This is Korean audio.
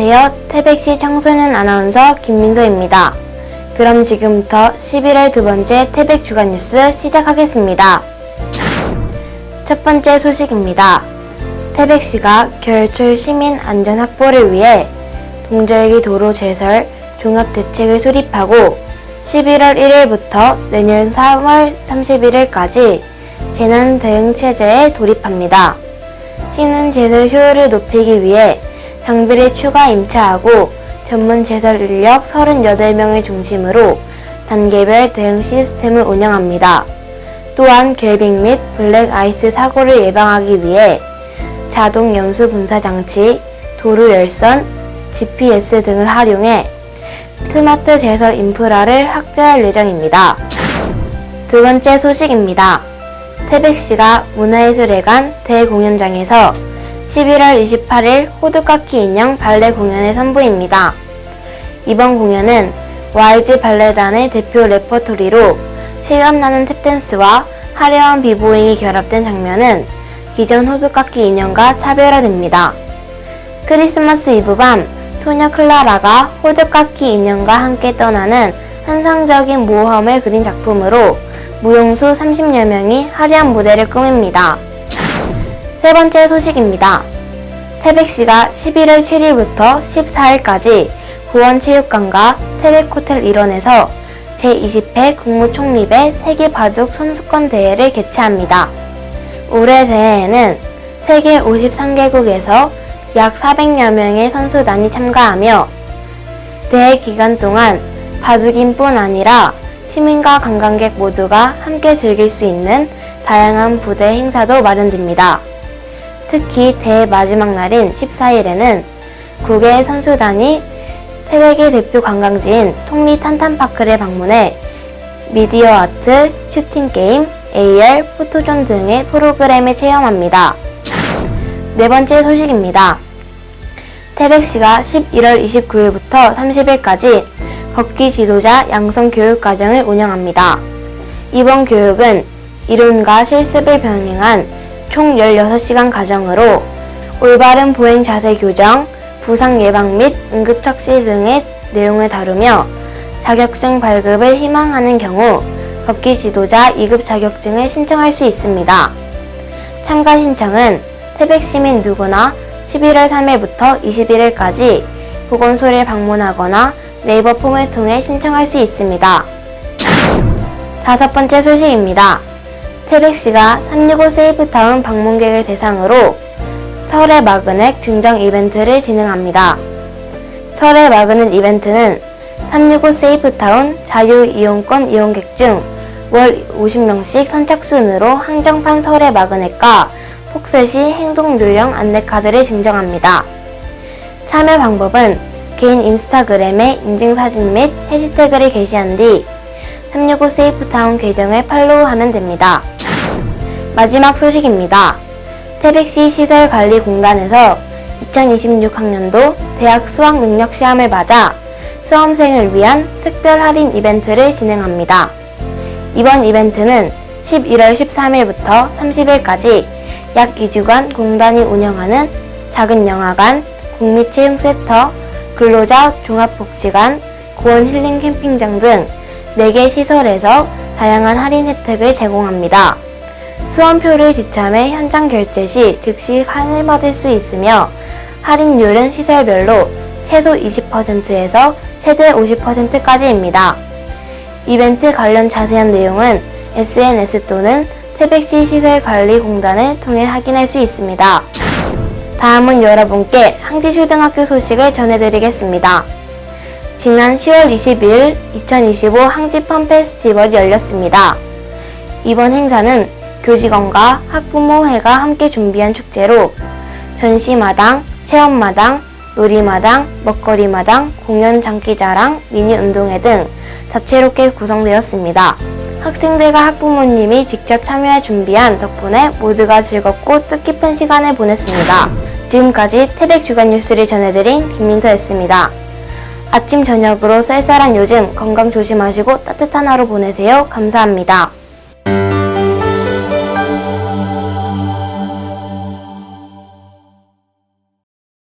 안녕하세요. 태백시 청소년 아나운서 김민서입니다. 그럼 지금부터 11월 두 번째 태백 주간 뉴스 시작하겠습니다. 첫 번째 소식입니다. 태백시가 겨울철 시민 안전 확보를 위해 동절기 도로 제설 종합 대책을 수립하고 11월 1일부터 내년 3월 31일까지 재난 대응 체제에 돌입합니다. 시는 제설 효율을 높이기 위해 장비를 추가 임차하고 전문 제설 인력 38명을 중심으로 단계별 대응 시스템을 운영합니다. 또한 결빙 및 블랙 아이스 사고를 예방하기 위해 자동 염수 분사 장치, 도로 열선, GPS 등을 활용해 스마트 제설 인프라를 확대할 예정입니다. 두 번째 소식입니다. 태백시가 문화예술회관 대공연장에서 11월 28일 호두깎이 인형 발레 공연을 선보입니다. 이번 공연은 YG 발레단의 대표 레퍼토리로 실감나는 탭댄스와 화려한 비보잉이 결합된 장면은 기존 호두깎이 인형과 차별화됩니다. 크리스마스 이브 밤 소녀 클라라가 호두깎이 인형과 함께 떠나는 환상적인 모험을 그린 작품으로 무용수 30여 명이 화려한 무대를 꾸밉니다. 세 번째 소식입니다. 태백시가 11월 7일부터 14일까지 보원체육관과 태백호텔 일원에서 제20회 국무총리배 세계 바둑 선수권 대회를 개최합니다. 올해 대회에는 세계 53개국에서 약 400여 명의 선수단이 참가하며 대회 기간 동안 바둑인뿐 아니라 시민과 관광객 모두가 함께 즐길 수 있는 다양한 부대 행사도 마련됩니다. 특히 대회 마지막 날인 14일에는 국외 선수단이 태백의 대표 관광지인 통리 탄탄파크를 방문해 미디어 아트, 슈팅 게임, AR, 포토존 등의 프로그램을 체험합니다. 네 번째 소식입니다. 태백시가 11월 29일부터 30일까지 걷기 지도자 양성 교육 과정을 운영합니다. 이번 교육은 이론과 실습을 병행한 총 16시간 과정으로 올바른 보행 자세 교정, 부상 예방 및 응급 처치 등의 내용을 다루며 자격증 발급을 희망하는 경우 걷기 지도자 2급 자격증을 신청할 수 있습니다. 참가 신청은 태백 시민 누구나 11월 3일부터 21일까지 보건소를 방문하거나 네이버 폼을 통해 신청할 수 있습니다. 다섯 번째 소식입니다. 태백시가 365 세이프타운 방문객을 대상으로 설의 마그넷 증정 이벤트를 진행합니다. 설의 마그넷 이벤트는 365 세이프타운 자유이용권 이용객 중 월 50명씩 선착순으로 한정판 설의 마그넷과 폭설시 행동요령 안내카드를 증정합니다. 참여 방법은 개인 인스타그램에 인증사진 및 해시태그를 게시한 뒤 365 세이프타운 계정을 팔로우하면 됩니다. 마지막 소식입니다. 태백시 시설관리공단에서 2026학년도 대학 수학 능력 시험을 맞아 수험생을 위한 특별 할인 이벤트를 진행합니다. 이번 이벤트는 11월 13일부터 30일까지 약 2주간 공단이 운영하는 작은 영화관, 국립체육센터, 근로자 종합복지관, 고원 힐링 캠핑장 등 4개 시설에서 다양한 할인 혜택을 제공합니다. 수험표를 지참해 현장 결제 시 즉시 할인받을 수 있으며 할인율은 시설별로 최소 20%에서 최대 50%까지입니다. 이벤트 관련 자세한 내용은 SNS 또는 태백시 시설관리공단을 통해 확인할 수 있습니다. 다음은 여러분께 항지초등학교 소식을 전해드리겠습니다. 지난 10월 22일 2025 항지펀 페스티벌이 열렸습니다. 이번 행사는 교직원과 학부모회가 함께 준비한 축제로 전시마당, 체험마당, 놀이마당, 먹거리마당, 공연 장기자랑, 미니 운동회 등 다채롭게 구성되었습니다. 학생들과 학부모님이 직접 참여해 준비한 덕분에 모두가 즐겁고 뜻깊은 시간을 보냈습니다. 지금까지 태백 주간 뉴스를 전해드린 김민서였습니다. 아침 저녁으로 쌀쌀한 요즘 건강 조심하시고 따뜻한 하루 보내세요. 감사합니다.